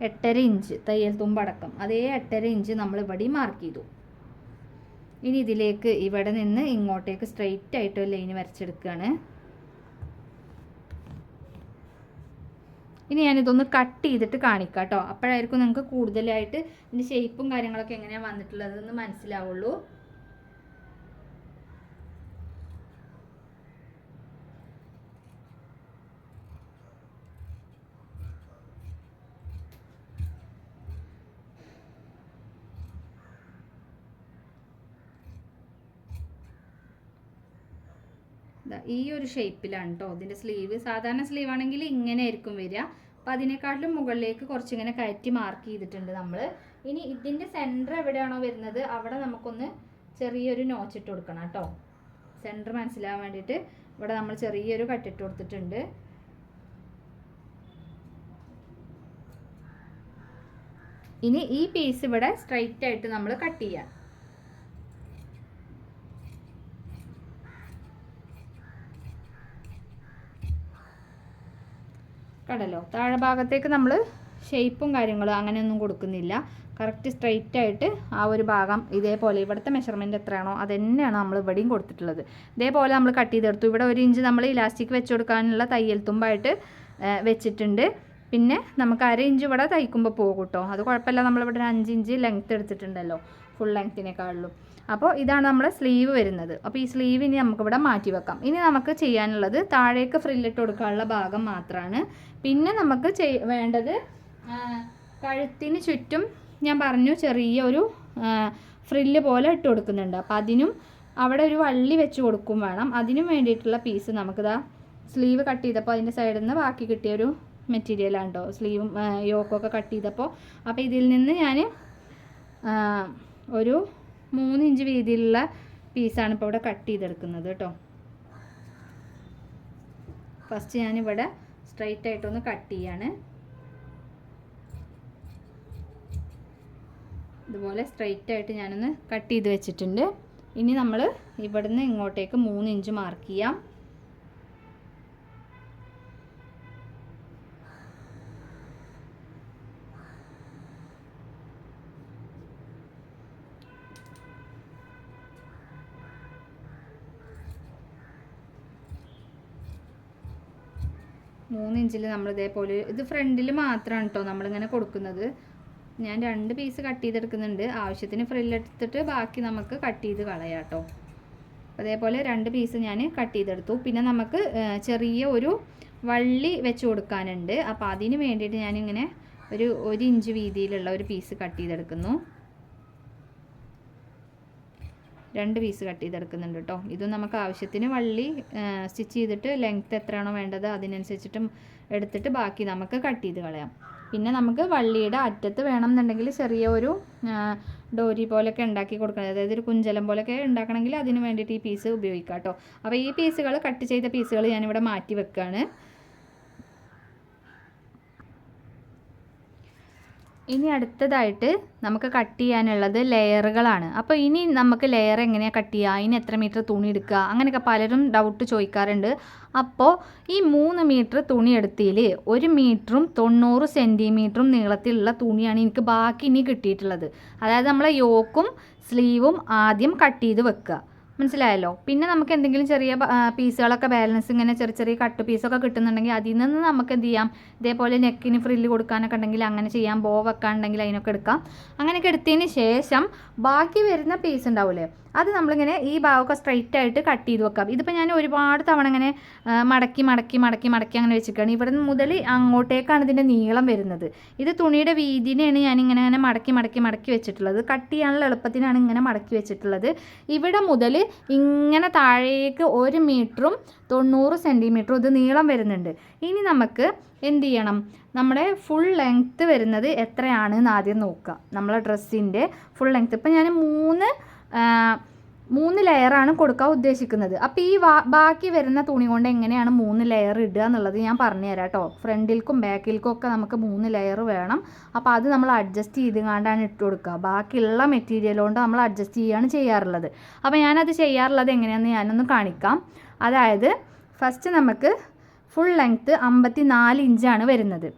എട്ടര ഇഞ്ച് തയ്യൽ തുമ്പടക്കം അതേ എട്ടര ഇഞ്ച് നമ്മൾ ഇവിടെ മാർക്ക് ചെയ്തു. ഇനി ഇതിലേക്ക് ഇവിടെ നിന്ന് ഇങ്ങോട്ടേക്ക് സ്ട്രെയിറ്റ് ആയിട്ട് ലൈൻ വരച്ചെടുക്കുകയാണ്. ഇനി ഞാനിതൊന്ന് കട്ട് ചെയ്തിട്ട് കാണിക്കാം കേട്ടോ അപ്പോഴായിരിക്കും നിങ്ങൾക്ക് കൂടുതലായിട്ട് ഇതിന്റെ ഷേപ്പും കാര്യങ്ങളൊക്കെ എങ്ങനെയാണ് വന്നിട്ടുള്ളതെന്ന് മനസ്സിലാവുള്ളൂ. ഈ ഒരു ഷേപ്പിലാണ് കേട്ടോ ഇതിന്റെ സ്ലീവ് സാധാരണ സ്ലീവ് ആണെങ്കിൽ ഇങ്ങനെ ആയിരിക്കും വരിക. അപ്പോൾ അതിനെക്കാട്ടിലും മുകളിലേക്ക് കുറച്ചിങ്ങനെ കയറ്റി മാർക്ക് ചെയ്തിട്ടുണ്ട് നമ്മൾ ഇനി ഇതിന്റെ സെന്റർ എവിടെയാണോ വരുന്നത് അവിടെ നമുക്കൊന്ന് ചെറിയൊരു നോച്ചിട്ട് കൊടുക്കണം കേട്ടോ സെന്റർ മനസ്സിലാവാൻ വേണ്ടിയിട്ട് ഇവിടെ നമ്മൾ ചെറിയൊരു കട്ടിട്ട് കൊടുത്തിട്ടുണ്ട്. ഇനി ഈ പീസ് ഇവിടെ സ്ട്രൈറ്റ് ആയിട്ട് നമ്മൾ കട്ട് ചെയ്യാം. കണ്ടല്ലോ താഴെ ഭാഗത്തേക്ക് നമ്മൾ ഷേപ്പും കാര്യങ്ങളും അങ്ങനെയൊന്നും കൊടുക്കുന്നില്ല. കറക്റ്റ് സ്ട്രെയിറ്റ് ആയിട്ട് ആ ഒരു ഭാഗം ഇതേപോലെ ഇവിടുത്തെ മെഷർമെന്റ് എത്രയാണോ അത് തന്നെയാണ് നമ്മൾ ഇവിടെയും കൊടുത്തിട്ടുള്ളത്. ഇതേപോലെ നമ്മൾ കട്ട് ചെയ്തെടുത്തു. ഇവിടെ ഒരു ഇഞ്ച് നമ്മൾ ഇലാസ്റ്റിക് വെച്ച് കൊടുക്കാനുള്ള തയ്യൽ തുമ്പായിട്ട് വെച്ചിട്ടുണ്ട്. പിന്നെ നമുക്ക് അര ഇഞ്ച് ഇവിടെ തയ്ക്കുമ്പോൾ പോകും കേട്ടോ അത് കുഴപ്പമില്ല. നമ്മളിവിടെ ഒരു അഞ്ച് ഇഞ്ച് ലെങ്ത്ത് എടുത്തിട്ടുണ്ടല്ലോ. ഫുൾ ലെങ്ത്തിനേക്കാളും അപ്പോൾ ഇതാണ് നമ്മുടെ സ്ലീവ് വരുന്നത്. അപ്പോൾ ഈ സ്ലീവ് ഇനി നമുക്കിവിടെ മാറ്റി വെക്കാം ഇനി നമുക്ക് ചെയ്യാനുള്ളത് താഴേക്ക് ഫ്രില്ലിട്ട് കൊടുക്കാനുള്ള ഭാഗം മാത്രമാണ് പിന്നെ നമുക്ക് ചെയ് വേണ്ടത് കഴുത്തിന് ചുറ്റും ഞാൻ പറഞ്ഞു ചെറിയൊരു ഫ്രില്ല് പോലെ ഇട്ട് കൊടുക്കുന്നുണ്ട്. അപ്പോൾ അതിനും അവിടെ ഒരു വള്ളി വെച്ച് കൊടുക്കും വേണം. അതിനും വേണ്ടിയിട്ടുള്ള പീസ് നമുക്കിതാ സ്ലീവ് കട്ട് ചെയ്തപ്പോൾ അതിന്റെ സൈഡിൽ നിന്ന് ബാക്കി കിട്ടിയൊരു മെറ്റീരിയലാണ് കേട്ടോ സ്ലീവും യോക്കൊക്കെ കട്ട് ചെയ്തപ്പോൾ അപ്പോൾ ഇതിൽ നിന്ന് ഞാൻ ഒരു മൂന്ന് ഇഞ്ച് വീതിയിലുള്ള പീസാണ് ഇപ്പോൾ ഇവിടെ കട്ട് ചെയ്തെടുക്കുന്നത് കേട്ടോ ഫസ്റ്റ് ഞാനിവിടെ സ്ട്രൈറ്റ് ആയിട്ടൊന്ന് കട്ട് ചെയ്യാണ്. ഇതുപോലെ സ്ട്രൈറ്റ് ആയിട്ട് ഞാനൊന്ന് കട്ട് ചെയ്ത് വെച്ചിട്ടുണ്ട്. ഇനി നമ്മൾ ഇവിടുന്ന് ഇങ്ങോട്ടേക്ക് മൂന്ന് ഇഞ്ച് മാർക്ക് ചെയ്യാം. മൂന്ന് ഇഞ്ചിൽ നമ്മൾ ഇതേപോലെ ഇത് ഫ്രണ്ടിൽ മാത്രമാണ് കേട്ടോ നമ്മളിങ്ങനെ കൊടുക്കുന്നത്. ഞാൻ രണ്ട് പീസ് കട്ട് ചെയ്തെടുക്കുന്നുണ്ട്. ആവശ്യത്തിന് ഫ്രില്ലെടുത്തിട്ട് ബാക്കി നമുക്ക് കട്ട് ചെയ്ത് കളയാം കേട്ടോ അതേപോലെ രണ്ട് പീസ് ഞാൻ കട്ട് ചെയ്തെടുത്തു. പിന്നെ നമുക്ക് ചെറിയ ഒരു വള്ളി വെച്ച് കൊടുക്കാനുണ്ട്. അപ്പോൾ അതിന് വേണ്ടിയിട്ട് ഞാനിങ്ങനെ ഒരു ഒരു ഇഞ്ച് വീതിയിലുള്ള ഒരു പീസ് കട്ട് ചെയ്തെടുക്കുന്നു. രണ്ട് പീസ് കട്ട് ചെയ്തെടുക്കുന്നുണ്ട് കേട്ടോ. ഇത് നമുക്ക് ആവശ്യത്തിന് വള്ളി സ്റ്റിച്ച് ചെയ്തിട്ട് ലെങ്ത്ത് എത്രയാണോ വേണ്ടത് അതിനനുസരിച്ചിട്ടും എടുത്തിട്ട് ബാക്കി നമുക്ക് കട്ട് ചെയ്ത് കളയാം. പിന്നെ നമുക്ക് വള്ളിയുടെ അറ്റത്ത് വേണം എന്നുണ്ടെങ്കിൽ ചെറിയ ഒരു ഡോരി പോലെയൊക്കെ ഉണ്ടാക്കി കൊടുക്കണം. അതായത് ഒരു കുഞ്ചലം പോലെയൊക്കെ ഉണ്ടാക്കണമെങ്കിൽ അതിന് വേണ്ടിയിട്ട് ഈ പീസ് ഉപയോഗിക്കാം കേട്ടോ. അപ്പോൾ ഈ പീസുകൾ കട്ട് ചെയ്ത പീസുകൾ ഞാനിവിടെ മാറ്റി വെക്കുകയാണ് ഇനി അടുത്തതായിട്ട് നമുക്ക് കട്ട് ചെയ്യാനുള്ളത് ലെയറുകളാണ്. അപ്പോൾ ഇനി നമുക്ക് ലെയർ എങ്ങനെയാണ് കട്ട് ചെയ്യുക ഇനി എത്ര മീറ്റർ തുണി എടുക്കുക അങ്ങനെയൊക്കെ പലരും ഡൗട്ട് ചോദിക്കാറുണ്ട്. അപ്പോൾ ഈ മൂന്ന് മീറ്റർ തുണി എടുത്തതിൽ ഒരു മീറ്ററും തൊണ്ണൂറ് സെന്റിമീറ്ററും നീളത്തിലുള്ള തുണിയാണ് എനിക്ക് ബാക്കി ഇനി കിട്ടിയിട്ടുള്ളത്. അതായത് നമ്മളെ യോക്കും സ്ലീവും ആദ്യം കട്ട് ചെയ്ത് വെക്കുക. മനസ്സിലായല്ലോ. പിന്നെ നമുക്ക് എന്തെങ്കിലും ചെറിയ പീസുകളൊക്കെ ബാലൻസ് ഇങ്ങനെ ചെറിയ ചെറിയ കട്ട് പീസൊക്കെ കിട്ടുന്നുണ്ടെങ്കിൽ അതിൽ നിന്ന് നമുക്ക് എന്ത് ചെയ്യാം? ഇതേപോലെ നെക്കിന് ഫ്രില്ല് കൊടുക്കാനൊക്കെ ഉണ്ടെങ്കിൽ അങ്ങനെ ചെയ്യാം. ബോ വെക്കാൻ ഉണ്ടെങ്കിൽ അതിനൊക്കെ എടുക്കാം. അങ്ങനെയൊക്കെ എടുത്തതിന് ശേഷം ബാക്കി വരുന്ന പീസ് ഉണ്ടാവില്ലേ അത് നമ്മളിങ്ങനെ ഈ ഭാഗമൊക്കെ സ്ട്രൈറ്റ് ആയിട്ട് കട്ട് ചെയ്ത് വെക്കാം. ഇതിപ്പോൾ ഞാൻ ഒരുപാട് തവണ ഇങ്ങനെ മടക്കി മടക്കി മടക്കി മടക്കി അങ്ങനെ വെച്ചിരിക്കുകയാണ്. ഇവിടെ മുതൽ അങ്ങോട്ടേക്കാണ് ഇതിന്റെ നീളം വരുന്നത്. ഇത് തുണിയുടെ വീതിനെയാണ് ഞാൻ ഇങ്ങനെ മടക്കി മടക്കി മടക്കി വെച്ചിട്ടുള്ളത്. കട്ട് ചെയ്യാനുള്ള എളുപ്പത്തിനാണ് ഇങ്ങനെ മടക്കി വെച്ചിട്ടുള്ളത്. ഇവിടെ മുതൽ ഇങ്ങനെ താഴേക്ക് ഒരു മീറ്ററും തൊണ്ണൂറ് സെന്റിമീറ്ററും ഇത് നീളം വരുന്നുണ്ട്. ഇനി നമുക്ക് എന്ത് ചെയ്യണം? നമ്മുടെ ഫുൾ ലെങ്ത്ത് വരുന്നത് എത്രയാണ് എന്ന് ആദ്യം നോക്കുക നമ്മളെ ഡ്രസ്സിന്റെ ഫുൾ ലെങ്ത്ത് ഇപ്പം ഞാൻ മൂന്ന് മൂന്ന് ലെയറാണ് കൊടുക്കാൻ ഉദ്ദേശിക്കുന്നത്. അപ്പോൾ ഈ ബാക്കി വരുന്ന തുണി കൊണ്ട് എങ്ങനെയാണ് മൂന്ന് ലെയർ ഇടുക എന്നുള്ളത് ഞാൻ പറഞ്ഞുതരാം കേട്ടോ. ഫ്രണ്ടിൽക്കും ബാക്കിൽക്കും ഒക്കെ നമുക്ക് മൂന്ന് ലെയർ വേണം. അപ്പോൾ അത് നമ്മൾ അഡ്ജസ്റ്റ് ചെയ്ത് കണ്ടാണ് ഇട്ട് കൊടുക്കുക. ബാക്കിയുള്ള മെറ്റീരിയൽ കൊണ്ട് നമ്മൾ അഡ്ജസ്റ്റ് ചെയ്യുകയാണ് ചെയ്യാറുള്ളത്. അപ്പോൾ ഞാനത് ചെയ്യാറുള്ളത് എങ്ങനെയാണെന്ന് ഞാനൊന്ന് കാണിക്കാം. അതായത് ഫസ്റ്റ് നമുക്ക് ഫുൾ ലെങ്ത്ത് അമ്പത്തി നാല് ഇഞ്ചാണ് വരുന്നത്.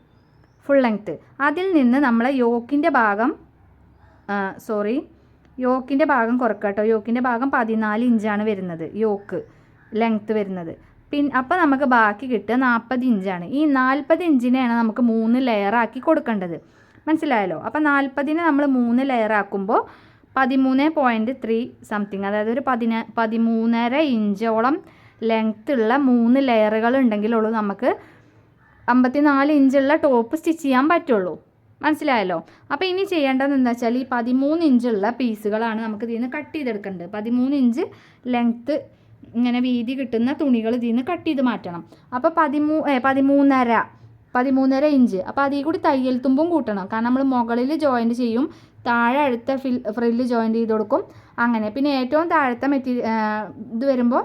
ഫുൾ ലെങ്ത്ത് അതിൽ നിന്ന് നമ്മളെ യോക്കിന്റെ ഭാഗം സോറി യോക്കിന്റെ ഭാഗം കുറക്കാട്ടോ. കേട്ടോ യോക്കിന്റെ ഭാഗം പതിനാല് ഇഞ്ചാണ് വരുന്നത് യോക്ക് ലെങ്ത്ത് വരുന്നത്. പിൻ അപ്പോൾ നമുക്ക് ബാക്കി കിട്ടുക നാൽപ്പത് ഇഞ്ചാണ്. ഈ നാൽപ്പത് ഇഞ്ചിനെയാണ് നമുക്ക് മൂന്ന് ലെയറാക്കി കൊടുക്കേണ്ടത്. മനസ്സിലായല്ലോ? അപ്പോൾ നാൽപ്പതിനെ നമ്മൾ മൂന്ന് ലെയറാക്കുമ്പോൾ പതിമൂന്ന് പോയിന്റ് ത്രീ സംതിങ് അതായത് ഒരു പതിന പതിമൂന്നര ഇഞ്ചോളം ലെങ്ത്ത് ഉള്ള മൂന്ന് ലെയറുകൾ ഉണ്ടെങ്കിലുള്ളൂ നമുക്ക് അമ്പത്തിനാല് ഇഞ്ചുള്ള ടോപ്പ് സ്റ്റിച്ച് ചെയ്യാൻ പറ്റുള്ളൂ. മനസ്സിലായല്ലോ? അപ്പോൾ ഇനി ചെയ്യേണ്ടത് എന്താ വെച്ചാൽ ഈ പതിമൂന്ന് ഇഞ്ചുള്ള പീസുകളാണ് നമുക്ക് ഇതിൽ നിന്ന് കട്ട് ചെയ്തെടുക്കേണ്ടത്. പതിമൂന്ന് ഇഞ്ച് ലെങ്ത്ത് ഇങ്ങനെ വീതി കിട്ടുന്ന തുണികൾ ഇതിൽ നിന്ന് കട്ട് ചെയ്ത് മാറ്റണം. അപ്പോൾ പതിമൂ പതിമൂന്നര പതിമൂന്നര ഇഞ്ച്. അപ്പോൾ അതിൽ കൂടി തയ്യൽ തുമ്പും കൂട്ടണം. കാരണം നമ്മൾ മുകളിൽ ജോയിന്റ് ചെയ്യും താഴെ അടുത്ത ഫിൽ ഫ്രില്ല് ജോയിന്റ് ചെയ്ത് കൊടുക്കും. അങ്ങനെ. പിന്നെ ഏറ്റവും താഴത്തെ മെറ്റീരിയൽ ഇത് വരുമ്പോൾ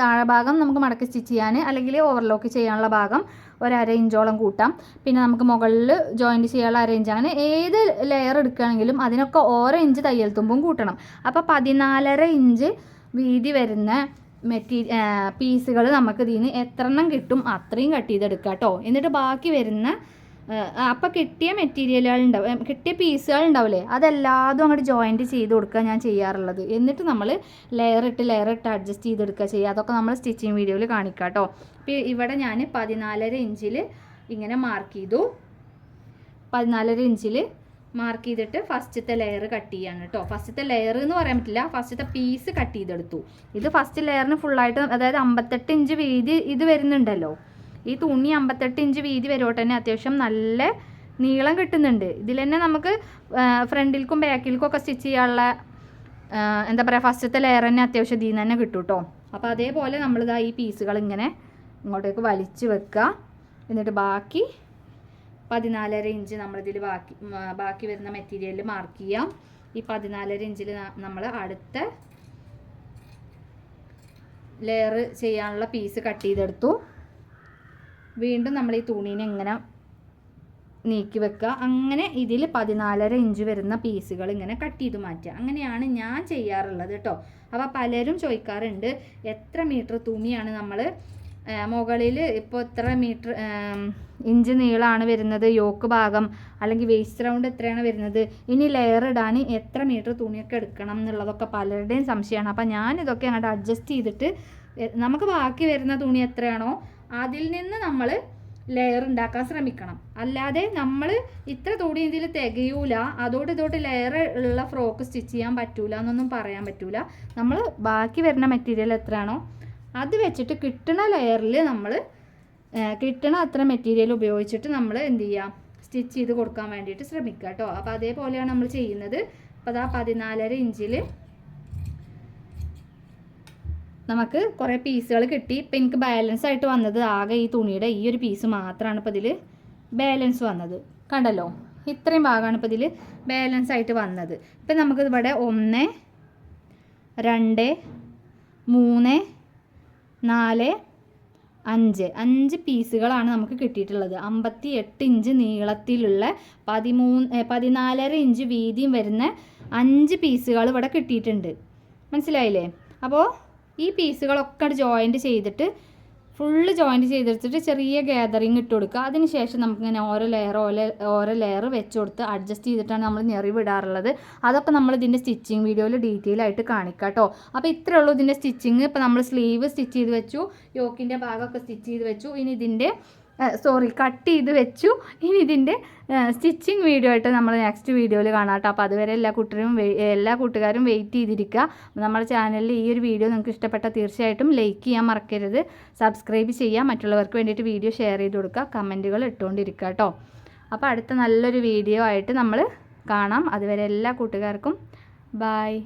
താഴെ ഭാഗം നമുക്ക് മടക്കി സ്റ്റിച്ച് ചെയ്യാൻ അല്ലെങ്കിൽ ഓവർലോക്ക് ചെയ്യാനുള്ള ഭാഗം ഒരു അര ഇഞ്ചോളം കൂട്ടാം. പിന്നെ നമുക്ക് മുകളിൽ ജോയിന്റ് ചെയ്യാനുള്ള അര ഇഞ്ച്. അങ്ങനെ ഏത് ലെയർ എടുക്കുകയാണെങ്കിലും അതിനൊക്കെ ഓരോ ഇഞ്ച് തയ്യൽ തുമ്പും കൂട്ടണം. അപ്പോൾ പതിനാലര ഇഞ്ച് വീതി വരുന്ന മെറ്റീരിയ പീസുകൾ നമുക്ക് ഇതിന് എത്രണ്ണം കിട്ടും അത്രയും കട്ട് ചെയ്തെടുക്കാം കേട്ടോ എന്നിട്ട് ബാക്കി വരുന്ന അപ്പോൾ കിട്ടിയ മെറ്റീരിയലുകൾ ഉണ്ടാവും കിട്ടിയ പീസുകൾ ഉണ്ടാവില്ലേ അതെല്ലാതും അങ്ങോട്ട് ജോയിന്റ് ചെയ്ത് കൊടുക്കുക ഞാൻ ചെയ്യാറുള്ളത്. എന്നിട്ട് നമ്മൾ ലെയർ ഇട്ട് ലെയർ ഇട്ട് അഡ്ജസ്റ്റ് ചെയ്തെടുക്കുക ചെയ്യുക അതൊക്കെ നമ്മൾ സ്റ്റിച്ചിങ് വീഡിയോയിൽ കാണിക്കാം കേട്ടോ അപ്പോൾ ഇവിടെ ഞാൻ പതിനാലര ഇഞ്ചിൽ ഇങ്ങനെ മാർക്ക് ചെയ്തു. പതിനാലര ഇഞ്ചിൽ മാർക്ക് ചെയ്തിട്ട് ഫസ്റ്റത്തെ ലെയർ കട്ട് ചെയ്യാണ് കേട്ടോ ഫസ്റ്റത്തെ ലെയർ എന്ന് പറയാൻ പറ്റില്ല. ഫസ്റ്റത്തെ പീസ് കട്ട് ചെയ്തെടുത്തു. ഇത് ഫസ്റ്റ് ലെയറിന് ഫുള്ളായിട്ട് അതായത് അമ്പത്തെട്ട് ഇഞ്ച് വീതി ഇത് വരുന്നുണ്ടല്ലോ. ഈ തുണി അമ്പത്തെട്ട് ഇഞ്ച് വീതി വരുമ്പോൾ തന്നെ അത്യാവശ്യം നല്ല നീളം കിട്ടുന്നുണ്ട്. ഇതിൽ തന്നെ നമുക്ക് ഫ്രണ്ടിൽക്കും ബാക്കിൽക്കും ഒക്കെ സ്റ്റിച്ച് ചെയ്യാനുള്ള എന്താ പറയുക ഫസ്റ്റത്തെ ലെയർ തന്നെ അത്യാവശ്യം ഇതിൽ നിന്ന് തന്നെ കിട്ടും കേട്ടോ അപ്പോൾ അതേപോലെ നമ്മളിതാ ഈ പീസുകൾ ഇങ്ങനെ ഇങ്ങോട്ടേക്ക് വലിച്ചു വെക്കുക. എന്നിട്ട് ബാക്കി പതിനാലര ഇഞ്ച് നമ്മളിതിൽ ബാക്കി ബാക്കി വരുന്ന മെറ്റീരിയലിൽ മാർക്ക് ചെയ്യാം. ഈ പതിനാലര ഇഞ്ചിൽ നമ്മൾ അടുത്ത ലെയർ ചെയ്യാനുള്ള പീസ് കട്ട് ചെയ്തെടുത്തു. വീണ്ടും നമ്മൾ ഈ തുണീനെ ഇങ്ങനെ നീക്കി വെക്കുക. അങ്ങനെ ഇതിൽ പതിനാലര ഇഞ്ച് വരുന്ന പീസുകൾ ഇങ്ങനെ കട്ട് ചെയ്ത് മാറ്റുക. അങ്ങനെയാണ് ഞാൻ ചെയ്യാറുള്ളത് കേട്ടോ അപ്പോൾ പലരും ചോദിക്കാറുണ്ട് എത്ര മീറ്റർ തുണിയാണ് നമ്മൾ മുകളിൽ ഇപ്പോൾ എത്ര മീറ്റർ ഇഞ്ച് നീളമാണ് വരുന്നത് യോക്ക് ഭാഗം അല്ലെങ്കിൽ വേസ്റ്റ് റൗണ്ട് എത്രയാണ് വരുന്നത് ഇനി ലെയർ ഇടാൻ എത്ര മീറ്റർ തുണിയൊക്കെ എടുക്കണം എന്നുള്ളതൊക്കെ പലരുടെയും സംശയമാണ്. അപ്പോൾ ഞാനിതൊക്കെ അങ്ങോട്ട് അഡ്ജസ്റ്റ് ചെയ്തിട്ട് നമുക്ക് ബാക്കി വരുന്ന തുണി എത്രയാണോ അതിൽ നിന്ന് നമ്മൾ ലെയർ ഉണ്ടാക്കാൻ ശ്രമിക്കണം. അല്ലാതെ നമ്മൾ ഇത്ര തോടി ഇതിൽ തികയൂല അതോട് ഇതോട്ട് ലെയർ ഉള്ള ഫ്രോക്ക് സ്റ്റിച്ച് ചെയ്യാൻ പറ്റൂല എന്നൊന്നും പറയാൻ പറ്റൂല. നമ്മൾ ബാക്കി വരുന്ന മെറ്റീരിയൽ എത്രയാണോ അത് വെച്ചിട്ട് കിട്ടണ ലെയറിൽ നമ്മൾ കിട്ടണ അത്ര മെറ്റീരിയൽ ഉപയോഗിച്ചിട്ട് നമ്മൾ എന്ത് ചെയ്യുക സ്റ്റിച്ച് ചെയ്ത് കൊടുക്കാൻ വേണ്ടിയിട്ട് ശ്രമിക്കുക കേട്ടോ അപ്പോൾ അതേപോലെയാണ് നമ്മൾ ചെയ്യുന്നത്. അപ്പോൾ അതാ പതിനാലര ഇഞ്ചിൽ നമുക്ക് കുറേ പീസുകൾ കിട്ടി. ഇപ്പം എനിക്ക് ബാലൻസ് ആയിട്ട് വന്നത് ആകെ ഈ തുണിയുടെ ഈ ഒരു പീസ് മാത്രമാണ് ഇപ്പോൾ ഇതിൽ ബാലൻസ് വന്നത്. കണ്ടല്ലോ? ഇത്രയും ഭാഗമാണ് ഇപ്പോൾ ഇതിൽ ബാലൻസ് ആയിട്ട് വന്നത്. ഇപ്പം നമുക്ക് ഇവിടെ ഒന്ന് രണ്ട് മൂന്ന് നാല് അഞ്ച്. അഞ്ച് പീസുകളാണ് നമുക്ക് കിട്ടിയിട്ടുള്ളത്. അമ്പത്തി എട്ട് ഇഞ്ച് നീളത്തിലുള്ള പതിമൂന്ന് പതിനാലര ഇഞ്ച് വീതിയും വരുന്ന അഞ്ച് പീസുകൾ ഇവിടെ കിട്ടിയിട്ടുണ്ട്. മനസ്സിലായില്ലേ? അപ്പോൾ ഈ പീസുകളൊക്കെ ജോയിന്റ് ചെയ്തിട്ട് ഫുള്ള് ജോയിന്റ് ചെയ്തെടുത്തിട്ട് ചെറിയ ഗ്യാതറിങ് ഇട്ട് കൊടുക്കുക. അതിന് ശേഷം നമുക്കിങ്ങനെ ഓരോ ലെയർ ഓരോ ഓരോ ലെയർ വെച്ച് കൊടുത്ത് അഡ്ജസ്റ്റ് ചെയ്തിട്ടാണ് നമ്മൾ ഞെറിവിടാറുള്ളത് അതൊക്കെ നമ്മൾ ഇതിന്റെ സ്റ്റിച്ചിങ് വീഡിയോയിൽ ഡീറ്റെയിൽ ആയിട്ട് കാണിക്കാം കേട്ടോ അപ്പോൾ ഇത്രയേ ഉള്ളൂ ഇതിന്റെ സ്റ്റിച്ചിങ് ഇപ്പോൾ നമ്മൾ സ്ലീവ് സ്റ്റിച്ച് ചെയ്ത് വെച്ചു. യോക്കിന്റെ ഭാഗമൊക്കെ സ്റ്റിച്ച് ചെയ്ത് വെച്ചു. ഇനി ഇതിന്റെ സോറി കട്ട് ചെയ്ത് വെച്ചു. ഇനി ഇതിന്റെ സ്റ്റിച്ചിങ് വീഡിയോ ആയിട്ട് നമ്മൾ നെക്സ്റ്റ് വീഡിയോയിൽ കാണാം കേട്ടോ അപ്പോൾ അതുവരെ എല്ലാ കുട്ടികളും എല്ലാ കൂട്ടുകാരും വെയിറ്റ് ചെയ്തിരിക്കുക. നമ്മുടെ ചാനലിൽ ഈ ഒരു വീഡിയോ നിങ്ങൾക്ക് ഇഷ്ടപ്പെട്ട തീർച്ചയായിട്ടും ലൈക്ക് ചെയ്യാൻ മറക്കരുത്. സബ്സ്ക്രൈബ് ചെയ്യുക മറ്റുള്ളവർക്ക് വേണ്ടിയിട്ട് വീഡിയോ ഷെയർ ചെയ്ത് കൊടുക്കുക. കമന്റുകൾ ഇട്ടുകൊണ്ടിരിക്കുക കേട്ടോ അപ്പോൾ അടുത്ത നല്ലൊരു വീഡിയോ ആയിട്ട് നമ്മൾ കാണാം. അതുവരെ എല്ലാ കൂട്ടുകാർക്കും ബായ്